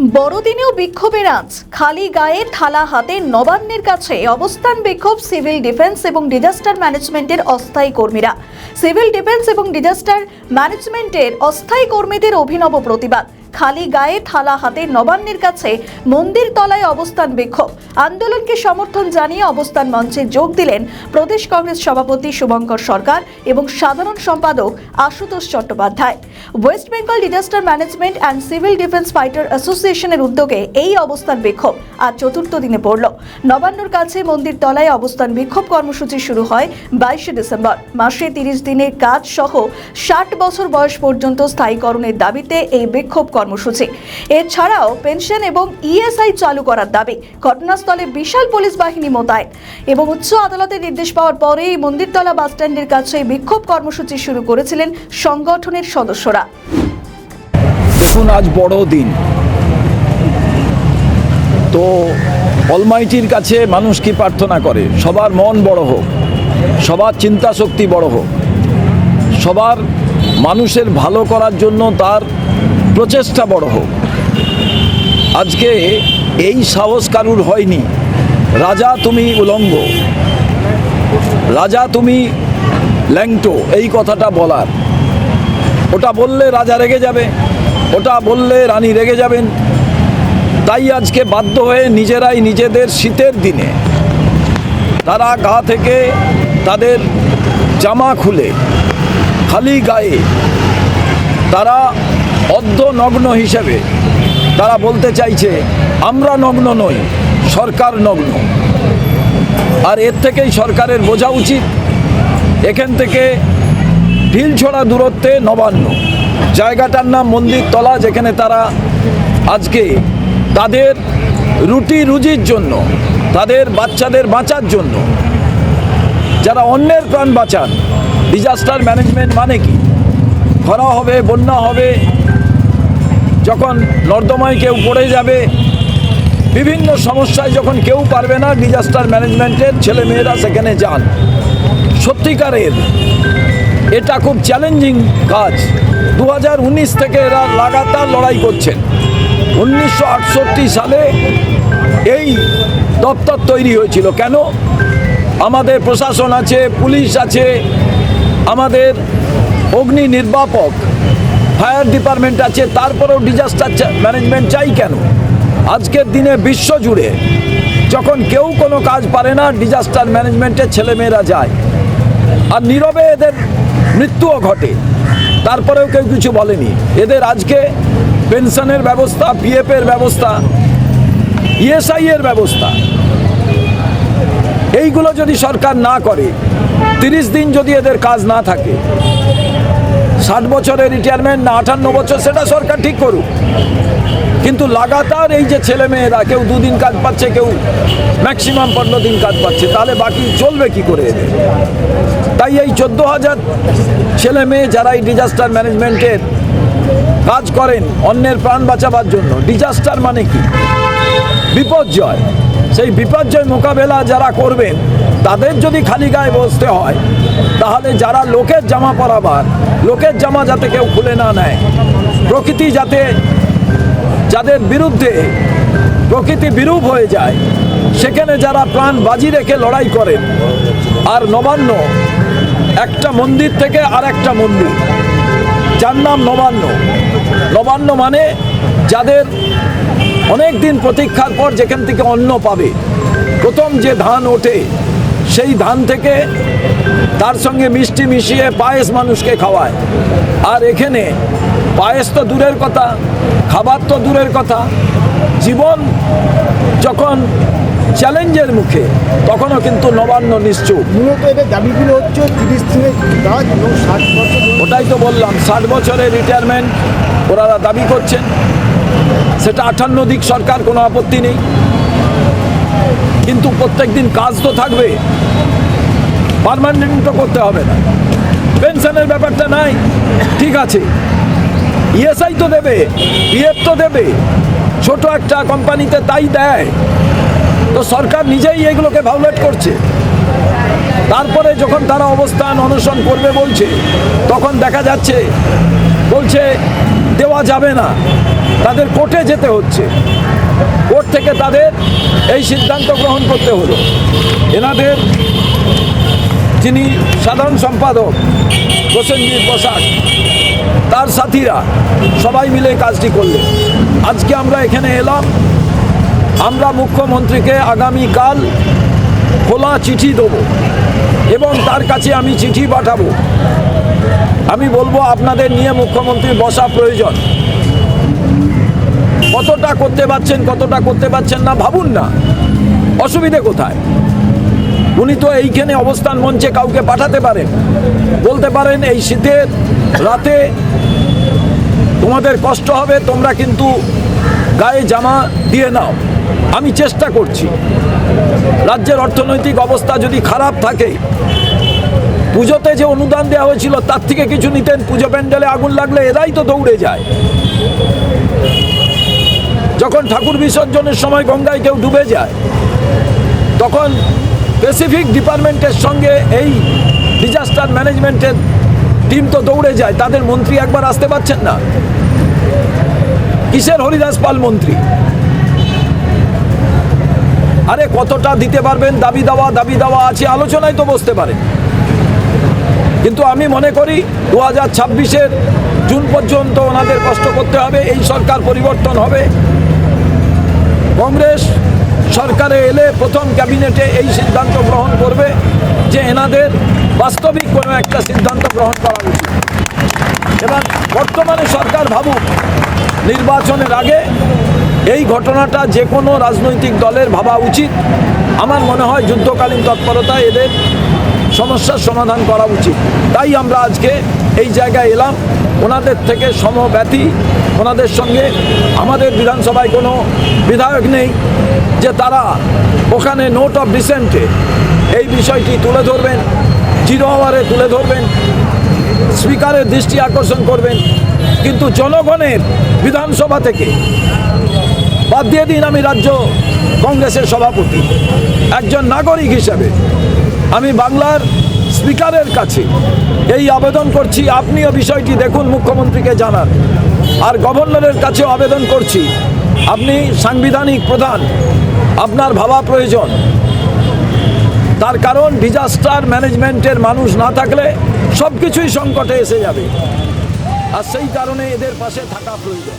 বড়দিনেও বিক্ষোভের আঁচ। খালি গায়ে থালা হাতে নবান্নের কাছে অবস্থান বিক্ষোভ সিভিল ডিফেন্স এবং ডিজাস্টার ম্যানেজমেন্টের অস্থায়ী কর্মীরা। সিভিল ডিফেন্স এবং ডিজাস্টার ম্যানেজমেন্টের অস্থায়ী কর্মীদের অভিনব প্রতিবাদ। খালি গায়ে থালা হাতে নবান্নের কাছে মন্দির তলায় অবস্থান বিক্ষোভ। আন্দোলনকে সমর্থন জানিয়ে অবস্থান মঞ্চে যোগ দিলেন প্রদেশ কংগ্রেস সভাপতি শুভঙ্কর সরকার এবং সাধারণ সম্পাদক Ashutosh Chattopadhyay. West Bengal disaster management and civil defence fighter অ্যাসোসিয়েশনের উদ্যোগে এই অবস্থান বিক্ষোভ। আজ চতুর্থ দিনে পড়ল। নবান্নর কাছে মন্দির তলায় অবস্থান বিক্ষোভ কর্মসূচি শুরু হয় বাইশে ডিসেম্বর। মাসে তিরিশ দিনের কাজ সহ ষাট বছর বয়স পর্যন্ত স্থায়ীকরণের দাবিতে এই বিক্ষোভ কর্মসূচি। এছাড়াও পেনশন এবং ইএসআই চালু করার দাবি ঘটনাস্থলে বিশাল পুলিশ বাহিনী মোতায়েন এবং উচ্চ আদালতের নির্দেশ পাওয়ার পরেই মন্দিরতলা বাসস্ট্যান্ডের কাছে বিক্ষোভ কর্মসূচি শুরু করেছিলেন সংগঠনের সদস্যরা। দেখুন, আজ বড় দিন। তো অলমাইটির কাছে মানুষ কি প্রার্থনা করে? সবার মন বড় হোক, সবার চিন্তা শক্তি বড় হোক, সবার মানুষের ভালো করার জন্য তার প্রচেষ্টা বড় হোক। আজকে এই সাহস কারুর হয়নি। রাজা তুমি উলঙ্গ, রাজা তুমি ল্যাংটো, এই কথাটা বলার। ওটা বললে রাজা রেগে যাবে ওটা বললে রানী রেগে যাবেন। তাই আজকে বাধ্য হয়ে নিজেরাই নিজেদের শীতের দিনে তারা গা থেকে তাদের জামা খুলে খালি গায়ে তারা অর্ধ নগ্ন হিসেবে তারা বলতে চাইছে, আমরা নগ্ন নই, সরকার নগ্ন। আর এর থেকেই সরকারের বোঝা উচিত। এখান থেকে ঢিল ছড়া দূরত্বে নবান্ন। জায়গাটার নাম মন্দির তলা যেখানে তারা আজকে তাদের রুটি রুজির জন্য, তাদের বাচ্চাদের বাঁচার জন্য। যারা অন্যের প্রাণ বাঁচান ডিজাস্টার ম্যানেজমেন্ট মানে কি? খরা হবে, বন্যা হবে, যখন নর্দমায় কেউ পড়ে যাবে, বিভিন্ন সমস্যায় যখন কেউ পারবে না ডিজাস্টার ম্যানেজমেন্টের ছেলেমেয়েরা সেখানে যান। সত্যিকারের এটা খুব চ্যালেঞ্জিং কাজ। দু হাজার উনিশ থেকে এরা লাগাতার লড়াই করছেন। উনিশশো আটষট্টি সালে এই দপ্তর তৈরি হয়েছিল। কেন? আমাদের প্রশাসন আছে, পুলিশ আছে, আমাদের অগ্নি নির্বাপক, ফায়ার ডিপার্টমেন্ট আছে, তারপরেও ডিজাস্টার ম্যানেজমেন্ট চাই কেন? আজকের দিনে বিশ্ব জুড়ে যখন কেউ কোনো কাজ পারে না ডিজাস্টার ম্যানেজমেন্টের ছেলেমেয়েরা যায়। আর নীরবে এদের মৃত্যুও ঘটে। তারপরেও কেউ কিছু বলেনি। এদের আজকে পেনশনের ব্যবস্থা, পিএফের ব্যবস্থা ইএসআই এর ব্যবস্থা। এইগুলো যদি সরকার না করে, তিরিশ দিন যদি এদের কাজ না থাকে, ষাট বছরের রিটায়ারমেন্ট না, আটান্ন বছর, সেটা সরকার ঠিক করুক। কিন্তু লাগাতার এই যে ছেলে মেয়েরা কেউ দুদিন কাজ পাচ্ছে, কেউ ম্যাক্সিমাম পনেরো দিন কাজ পাচ্ছে, তাহলে বাকি চলবে কি করে এদের? তাই এই চোদ্দ হাজার ছেলে মেয়ে যারা এই ডিজাস্টার ম্যানেজমেন্টের কাজ করেন অন্যের প্রাণ বাঁচাবার জন্য। ডিজাস্টার মানে কি? বিপর্যয়। সেই বিপর্যয় মোকাবেলা যারা করবেন, তাদের যদি খালি গায়ে বসতে হয়, তাহলে যারা লোকের জামা পরাবার, লোকের জামা যাতে কেউ খুলে না নেয়, প্রকৃতি যাতে, যাদের বিরুদ্ধে প্রকৃতি বিরূপ হয়ে যায়, সেখানে যারা প্রাণ বাজি রেখে লড়াই করেন, আর নবান্ন, একটা মন্দির থেকে আর একটা মন্দির। যার নাম নবান্ন। নবান্ন মানে যাদের অনেক দিন প্রতীক্ষার পর যেখান থেকে অন্ন পাবে। প্রথম যে ধান ওঠে, সেই ধান থেকে তার সঙ্গে মিষ্টি মিশিয়ে পায়েস মানুষকে খাওয়ায়। আর এখানে পায়েস তো দূরের কথা, খাবার তো দূরের কথা। জীবন যখন চ্যালেঞ্জের মুখে তখনও কিন্তু নবান্ন নিশ্চুপ। মূলত দাবিগুলো হচ্ছে তিরিশ দিনের কাজ এবং ষাট বছর ওটাই তো বললাম ষাট বছরের রিটায়ারমেন্ট ওরা দাবি করছেন। সেটা আঠান্ন দিক সরকার কোনো আপত্তি নেই। কিন্তু প্রত্যেক দিন কাজ তো থাকবে। পারমানেন্ট তো করতে হবে না। পেনশনের ব্যাপারটা নাই ঠিক আছে। ইএসআই তো দেবে পিএফ তো দেবে। ছোট একটা কোম্পানিতে তাই দেয়। তো সরকার নিজেই এগুলোকে ভাউলেট করছে। তারপরে যখন তারা অবস্থান অনশন করবে বলছে, তখন দেখা যাচ্ছে, বলছে দেওয়া যাবে না। তাদের কোর্টে যেতে হচ্ছে। কোর্ট থেকে তাদের এই সিদ্ধান্ত গ্রহণ করতে হলো। এনাদের যিনি সাধারণ সম্পাদক প্রসেনজিৎ বসাক তার সাথীরা সবাই মিলে কাজটি করলেন। আজকে আমরা এখানে এলাম। আমরা মুখ্যমন্ত্রীকে আগামীকাল খোলা চিঠি দেবো এবং তার কাছে আমি চিঠি পাঠাবো। আমি বলব, আপনাদের নিয়ে মুখ্যমন্ত্রী বসা প্রয়োজন। কতটা করতে পারছেন, কতটা করতে পারছেন না, ভাবুন না। অসুবিধে কোথায়? উনি তো এইখানে অবস্থান মঞ্চে কাউকে পাঠাতে পারেন। বলতে পারেন, এই শীতের রাতে তোমাদের কষ্ট হবে, তোমরা কিন্তু গায়ে জামা দিয়ে নাও। আমি চেষ্টা করছি। রাজ্যের অর্থনৈতিক অবস্থা যদি খারাপ থাকে, পুজোতে যে অনুদান দেওয়া হয়েছিল, তার থেকে কিছু নিতেন, পুজো প্যান্ডেলে আগুন লাগলে এরাই তো দৌড়ে যায়। যখন ঠাকুর বিসর্জনের সময় গঙ্গায় কেউ ডুবে যায়, তখন স্পেসিফিক ডিপার্টমেন্টের সঙ্গে এই ডিজাস্টার ম্যানেজমেন্টের টিম তো দৌড়ে যায়। তাদের মন্ত্রী একবার আসতে পারছেন না? কিসের হরিদাস পাল মন্ত্রী? আরে কতটা দিতে পারবেন? দাবি দেওয়া দাবি দেওয়া আছে, আলোচনায় তো বসতে পারেন কিন্তু আমি মনে করি দু হাজার ছাব্বিশের জুন পর্যন্ত ওনাদের কষ্ট করতে হবে, এই সরকার পরিবর্তন হবে। কংগ্রেস সরকারে এলে প্রথম ক্যাবিনেটে এই সিদ্ধান্ত গ্রহণ করবে যে এনাদের বাস্তবিক কোনো একটা সিদ্ধান্ত গ্রহণ করা উচিত। এবার বর্তমানে সরকার ভাবুক, নির্বাচনের আগে এই ঘটনাটা যে কোনো রাজনৈতিক দলের ভাবা উচিত। আমার মনে হয় যুদ্ধকালীন তৎপরতায় এদের সমস্যার সমাধান করা উচিত। তাই আমরা আজকে এই জায়গায় এলাম। ওনাদের থেকে সমব্যথী, ওনাদের সঙ্গে আমাদের বিধানসভায় কোনো বিধায়ক নেই যে তারা ওখানে নোট অফ ডিসেন্টে এই বিষয়টি তুলে ধরবেন জিরো আওয়ারে তুলে ধরবেন স্পিকারের দৃষ্টি আকর্ষণ করবেন। কিন্তু জনগণের বিধানসভা থেকে বাদ দিয়ে দিন আমি রাজ্য কংগ্রেসের সভাপতি, একজন নাগরিক হিসেবে। আমি বাংলার স্পিকারের কাছে এই আবেদন করছি। আপনিও বিষয়টি দেখুন, মুখ্যমন্ত্রীকে জানান। আর গভর্নরের কাছেও আবেদন করছি। আপনি সাংবিধানিক প্রধান, আপনার ভাবা প্রয়োজন। তার কারণ ডিজাস্টার ম্যানেজমেন্টের মানুষ না থাকলে সব কিছুই সংকটে এসে যাবে। আর সেই কারণে এদের পাশে থাকা প্রয়োজন।